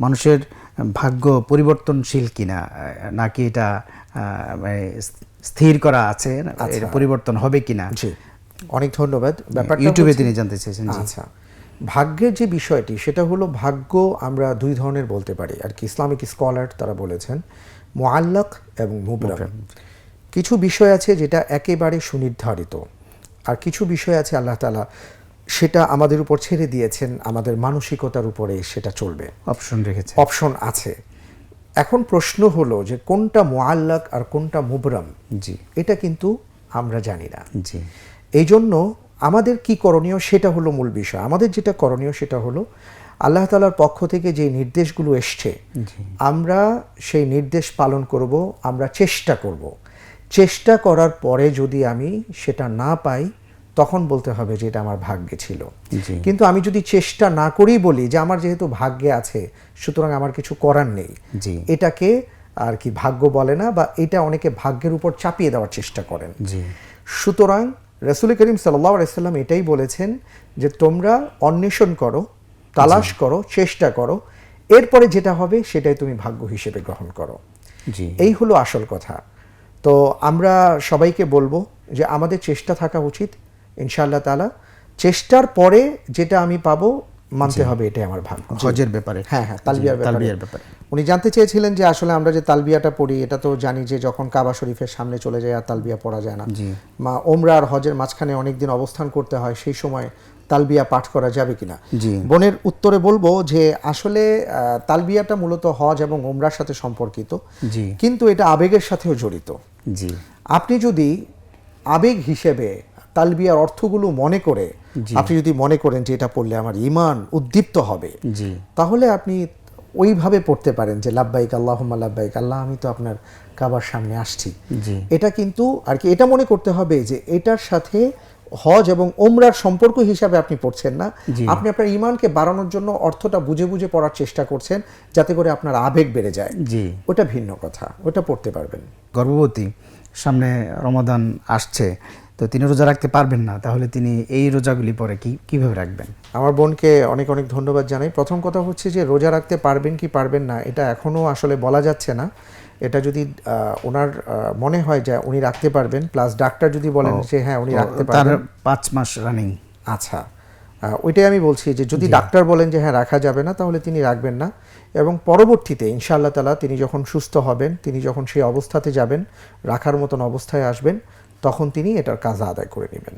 মানুষের ভাগ্য পরিবর্তনশীল কিনা নাকি এটা মানে স্থির করা আছে পরিবর্তন হবে কিনা? অনেক ধন্যবাদ। ব্যাপারটা ইউটিউবে তিনি জানতে চেয়েছেন। আচ্ছা। ভাগ্যের যে বিষয়টি সেটা হলো ভাগ্য আমরা দুই ধরনের বলতে পারি। আর কি ইসলামিক স্কলার তারা বলেছেন মোয়াল্লাক এবং মুবরাম। কিছু বিষয় আছে যেটা একেবারে সুনির্ধারিত আর কিছু বিষয় আছে আল্লাহ তালা সেটা আমাদের উপর ছেড়ে দিয়েছেন আমাদের মানসিকতার উপরে সেটা চলবে। অপশন রেখেছে। অপশন আছে। এখন প্রশ্ন হলো যে কোনটা মোয়াল্লাক আর কোনটা মুবরাম? জি। এটা কিন্তু আমরা জানি না। জি। এই জন্য আমাদের কি করণীয় সেটা হলো মূল বিষয়। আমাদের যেটা করণীয় সেটা হলো আল্লাহ তালার পক্ষ থেকে যে নির্দেশগুলো এসছে আমরা সেই নির্দেশ পালন করব আমরা চেষ্টা করব। চেষ্টা করার পরে যদি আমি সেটা না পাই তখন বলতে হবে যে এটা আমার ভাগ্যে ছিল। কিন্তু আমি যদি চেষ্টা না করেই বলি যে আমার যেহেতু ভাগ্যে আছে সুতরাং আমার কিছু করার নেই এটাকে আর কি ভাগ্য বলে না বা এটা অনেকে ভাগ্যের উপর চাপিয়ে দেওয়ার চেষ্টা করেন। সুতরাং রসুল করিম সাল্লাহ আলাইসাল্লাম এটাই বলেছেন যে তোমরা অন্বেষণ করো তালাশ করো চেষ্টা করো এরপরে যেটা হবে সেটাই তুমি ভাগ্য হিসেবে গ্রহণ করো। জি। এই হলো আসল কথা। তো আমরা সবাইকে বলব যে আমাদের চেষ্টা থাকা উচিত ইনশাআল্লাহ তালা চেষ্টার পরে যেটা আমি পাবো মানতে হবে এটাই আমার ভাগ হজের ব্যাপারে। হ্যাঁ হ্যাঁ তালবিয়ার ব্যাপারে। তালবিয়ার ব্যাপারে। উনি জানতে চেয়েছিলেন যে আসলে আমরা যে তালবিয়াটা পড়ি এটা তো জানি যে যখন কাবা শরীফের সামনে চলে যায় আর তালবিয়া পড়া যায় না। মা ওমরা আর হজের মাঝখানে অনেকদিন অবস্থান করতে হয় সেই সময় তালবিয়া পাঠ করা যাবে কিনা? বোনের উত্তরে বলব যে আসলে তালবিয়াটা মূলত হজ এবং ওমরার সাথে সম্পর্কিত। কিন্তু এটা আবেগের সাথেও জড়িত। আপনি যদি আবেগ হিসেবে তালবিয়ার অর্থগুলো মনে করে আপনি যদি মনে করেন যে এটা পড়লে আমার ইমান উদ্দীপ্ত হবে জি। তাহলে আপনি ওইভাবে পড়তে পারেন যে লাব্বাইক আল্লাহুম্মা লাব্বাইক আল্লাহ আমি তো আপনার কাবার সামনে আসছি। এটা কিন্তু আর কি এটা মনে করতে হবে যে এটার সাথে হজ এবং ওমরার সম্পর্ক হিসাবে আপনি পড়ছেন না। আপনি আপনার ইমানকে বাড়ানোর জন্য অর্থটা বুঝে বুঝে পড়ার চেষ্টা করছেন যাতে করে আপনার আবেগ বেড়ে যায়। জি। ওটা ভিন্ন কথা ওটা পড়তে পারবেন। গর্ভবতী সামনে রমাদান আসছে তো তিনি রোজা রাখতে পারবেন না তাহলে তিনি এই রোজাগুলি পরে কি কীভাবে রাখবেন? আমার বোনকে অনেক অনেক ধন্যবাদ জানাই। প্রথম কথা হচ্ছে যে রোজা রাখতে পারবেন কি পারবেন না এটা এখনও আসলে বলা যাচ্ছে না। এটা যদি ওনার মনে হয় যে উনি রাখতে পারবেন প্লাস ডাক্তার যদি বলেন যে হ্যাঁ উনি রাখতে পারবেন। পাঁচ মাস রানিং আচ্ছা ওইটাই আমি বলছি যে যদি ডাক্তার বলেন যে হ্যাঁ রাখা যাবে না তাহলে তিনি রাখবেন না। এবং পরবর্তীতে ইনশাআল্লাহ তালা তিনি যখন সুস্থ হবেন তিনি যখন সেই অবস্থাতে যাবেন রাখার মতন অবস্থায় আসবেন তখন তিনি এটার কাজ আদায় করে নেবেন।